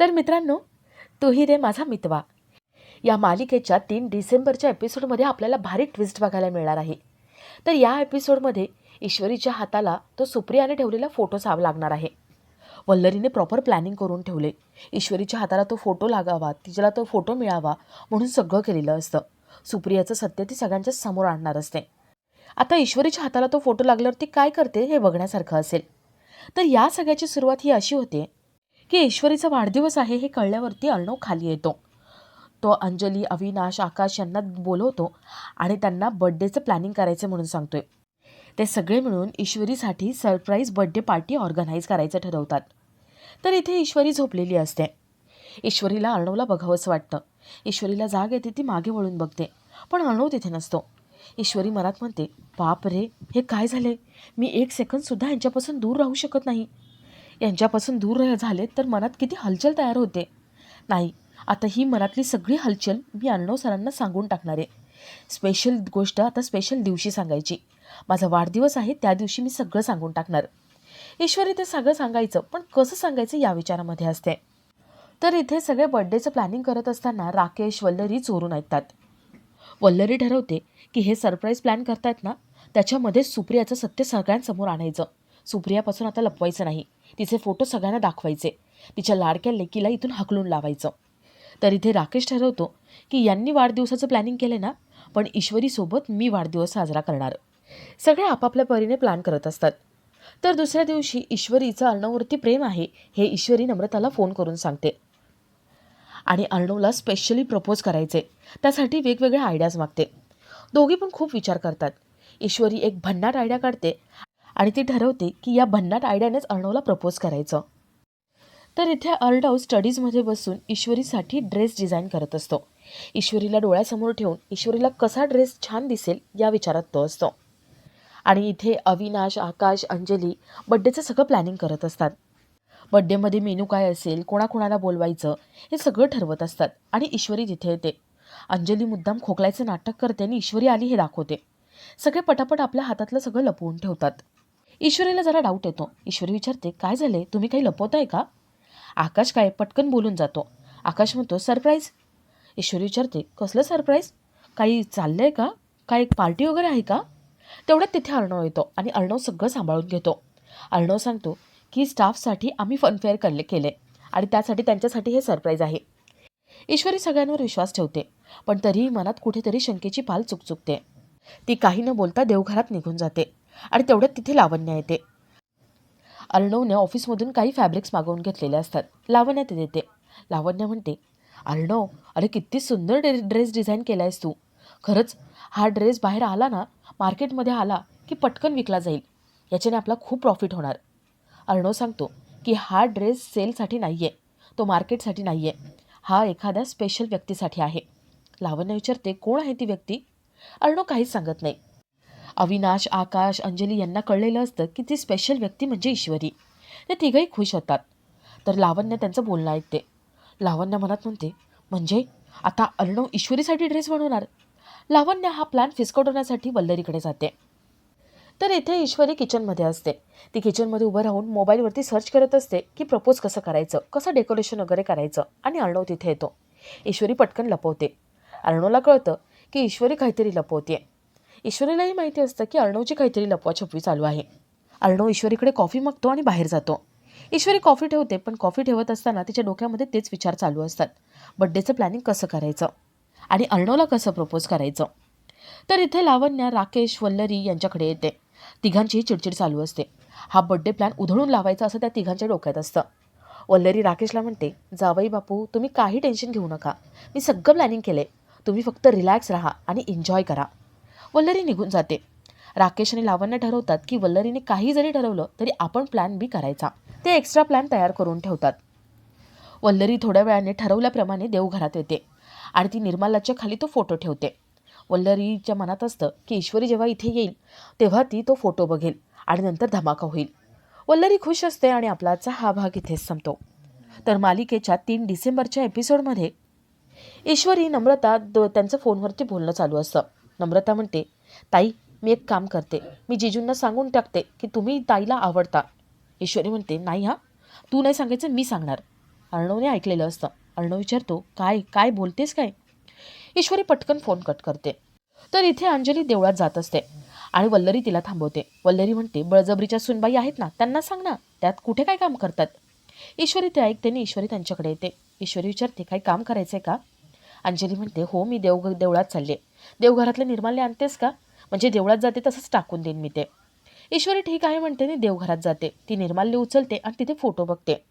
तर मित्रांनो तूही रे माझा मितवा. या मालिकेच्या तीन डिसेंबरच्या एपिसोडमध्ये आपल्याला भारी ट्विस्ट बघायला मिळणार आहे. तर या एपिसोडमध्ये ईश्वरीच्या हाताला तो सुप्रियाने ठेवलेला फोटो साव लागणार आहे. वल्लरीने प्रॉपर प्लॅनिंग करून ठेवले. ईश्वरीच्या हाताला तो फोटो लागावा तिच्याला तो फोटो मिळावा म्हणून सगळं केलेलं असतं. सुप्रियाचं सत्य ती सगळ्यांच्या समोर आणणार असते. आता ईश्वरीच्या हाताला तो फोटो लागल्यावर ती काय करते हे बघण्यासारखं असेल. तर या सगळ्याची सुरुवात ही अशी होते की ईश्वरीचा वाढदिवस आहे हे कळल्यावरती अर्णव खाली येतो. तो अंजली अविनाश आकाश यांना बोलवतो आणि त्यांना बड्डेचं प्लॅनिंग करायचं म्हणून सांगतोय. ते सगळे मिळून ईश्वरीसाठी सरप्राईज बड्डे पार्टी ऑर्गनाईज करायचं ठरवतात. तर इथे ईश्वरी झोपलेली असते. ईश्वरीला अर्णवला बघावंसं वाटतं. ईश्वरीला जाग येते ती मागे वळून बघते. पण अर्णव तिथे नसतो. ईश्वरी मनात म्हणते बाप रे हे काय झाले मी एक सेकंदसुद्धा यांच्यापासून दूर राहू शकत नाही. यांच्यापासून दूर झाले तर मनात किती हलचल तयार होते. नाही आता ही मनातली सगळी हलचल मी अण्णव सरांना सांगून टाकणार आहे. स्पेशल गोष्ट आता स्पेशल दिवशी सांगायची. माझा वाढदिवस आहे त्या दिवशी मी सगळं सांगून टाकणार. ईश्वरी ते सगळं सांगायचं पण कसं सांगायचं या विचारामध्ये असते. तर इथे सगळे बड्डेचं प्लॅनिंग करत असताना राकेश वल्लरी चोरून ऐकतात. वल्लरी ठरवते की हे सरप्राईज प्लॅन करतायत ना त्याच्यामध्ये सुप्रियाचं सत्य सगळ्यांसमोर आणायचं. सुप्रियापासून आता लपवायचं नाही. तिचे फोटो सगळ्यांना दाखवायचे. तिच्या लाडक्या लेकीला इथून हकलून लावायचं. तर इथे राकेश ठरवतो की यांनी वाढदिवसाचं प्लॅनिंग केलं ना पण ईश्वरीसोबत मी वाढदिवस साजरा करणार. सगळे आपापल्या परीने प्लॅन करत असतात. तर दुसऱ्या दिवशी ईश्वरीचं अर्णववरती प्रेम आहे हे ईश्वरी नम्रताला फोन करून सांगते. आणि अर्णवला स्पेशली प्रपोज करायचे. त्यासाठी वेगवेगळ्या आयडियाज मागते. दोघी पण खूप विचार करतात. ईश्वरी एक भन्नाट आयडिया काढते आणि ती ठरवते की या भन्नाट आयडियानेच अर्णवला प्रपोज करायचं. तर इथे अर्णव स्टडीजमध्ये बसून ईश्वरीसाठी ड्रेस डिझाईन करत असतो. ईश्वरीला डोळ्यासमोर ठेवून ईश्वरीला कसा ड्रेस छान दिसेल या विचारात तो असतो. आणि इथे अविनाश आकाश अंजली बड्डेचं सगळं प्लॅनिंग करत असतात. बड्डेमध्ये मेनू काय असेल कोणाकोणाला बोलवायचं हे सगळं ठरवत असतात आणि ईश्वरी तिथे येते. अंजली मुद्दाम खोकलायचं नाटक करते आणि ईश्वरी आली हे दाखवते. सगळे पटापट आपल्या हातातलं सगळं लपवून ठेवतात. ईश्वरीला जरा डाऊट येतो. ईश्वरी विचारते काय झाले? तुम्ही काही लपवताय का? आकाश काय पटकन बोलून जातो. आकाश म्हणतो सरप्राईज ईश्वरी विचारते कसलं सरप्राईज काही चाललंय का? काय पार्टी वगैरे आहे का? तेवढ्यात तिथे अर्णव येतो आणि अर्णव सगळं सांभाळून घेतो. अर्णव सांगतो की स्टाफसाठी आम्ही फनफेअर करले केले आणि त्यासाठी त्यांच्यासाठी हे सरप्राईज आहे. ईश्वरी सगळ्यांवर विश्वास ठेवते पण तरीही मनात कुठेतरी शंकेची पाल चुकचुकते. ती काही न बोलता देवघरात निघून जाते. आणि तेवढ्यात तिथे लावण्य येते. अर्णवने ऑफिसमधून काही फॅब्रिक्स मागवून घेतलेले असतात. लावण्य ते देते लावण्य म्हणते अर्णव अरे किती सुंदर डे ड्रेस डिझाईन केला आहेस तू. खरंच हा ड्रेस बाहेर आला ना मार्केटमध्ये आला की पटकन विकला जाईल. याच्याने आपला खूप प्रॉफिट होणार. अर्णव सांगतो की हा ड्रेस सेलसाठी नाही आहे तो मार्केटसाठी नाही आहे हा एखाद्या स्पेशल व्यक्तीसाठी आहे. लावण्य विचारते कोण आहे ती व्यक्ती? अर्णव काहीच सांगत नाही. अविनाश आकाश अंजली यांना कळलेलं असतं की ती स्पेशल व्यक्ती म्हणजे ईश्वरी. ते तिघही खुश होतात. तर लावण्य त्यांचं बोलणं ऐकते. लावण्य मनात म्हणते म्हणजे आता अर्णव ईश्वरीसाठी ड्रेस बनवणार? लावण्य हा प्लॅन फिसकटवण्यासाठी वल्लरीकडे जाते. तर इथे ईश्वरी किचनमध्ये असते. ती किचनमध्ये उभं राहून मोबाईलवरती सर्च करत असते की प्रपोज कसं करायचं कसं डेकोरेशन वगैरे करायचं आणि अर्णव तिथे येतो. ईश्वरी पटकन लपवते. अर्णवला कळतं की ईश्वरी काहीतरी लपवते ईश्वरीलाही माहिती असतं की अर्णवची काहीतरी लपवाछपवी चालू आहे. अर्णव ईश्वरीकडे कॉफी मागतो आणि बाहेर जातो. ईश्वरी कॉफी ठेवते पण कॉफी ठेवत असताना तिच्या डोक्यामध्ये तेच विचार चालू असतात. बड्डेचं प्लॅनिंग कसं करायचं? आणि अर्णवला कसं प्रपोज करायचं? तर इथे लावण्या राकेश वल्लरी यांच्याकडे येते. तिघांचीही चिडचिड चालू असते. हा बड्डे प्लॅन उधळून लावायचा असं त्या तिघांच्या डोक्यात असतं. वल्लरी राकेशला म्हणते जावई बापू तुम्ही काही टेन्शन घेऊ नका. मी सगळं प्लॅनिंग केलं आहे तुम्ही फक्त रिलॅक्स राहा आणि एन्जॉय करा. वल्लरी निघून जाते. राकेश आणि लावण्य ठरवतात की वल्लरीने काही जरी ठरवलं तरी आपण प्लॅन बी करायचा. ते एक्स्ट्रा प्लॅन तयार करून ठेवतात. वल्लरी थोड्या वेळाने ठरवल्याप्रमाणे देवघरात येते आणि ती निर्मलाच्या खाली तो फोटो ठेवते. वल्लरीच्या मनात असतं की ईश्वरी जेव्हा इथे येईल तेव्हा ती तो फोटो बघेल आणि नंतर धमाका होईल. वल्लरी खुश असते आणि आपलाचा हा भाग इथेच संपतो. तर मालिकेच्या तीन डिसेंबरच्या एपिसोडमध्ये ईश्वरी नम्रता द त्यांचं फोनवरती बोलणं चालू असतं. नम्रता म्हणते ताई मी एक काम करते. मी जिजूंना सांगून टाकते की तुम्ही ताईला आवडता. ईश्वरी म्हणते नाही हा. तू नाही सांगायचं मी सांगणार. अर्णवने ऐकलेलं असतं. अर्णव विचारतो काय काय बोलतेस काय? ईश्वरी पटकन फोन कट करते. तर इथे अंजली देवळात जात असते आणि वल्लरी तिला थांबवते. वल्लरी म्हणते बळजबरीच्या सुनबाई आहेत ना त्यांना सांग ना त्यात कुठे काय काम करतात? ईश्वरी ते ऐकते आणि ईश्वरी त्यांच्याकडे येते. ईश्वरी विचारते काही काम करायचं आहे का? अंजली म्हणते हो मी देव देवळात चालले. देवघरातले निर्माल्य आणतेस का? म्हणजे देवळात जाते तसंच टाकून देईन मी ते. ईश्वरी ठीक आहे म्हणते मी देवघरात जाते. ती निर्माल्य उचलते आणि तिथे फोटो बघते.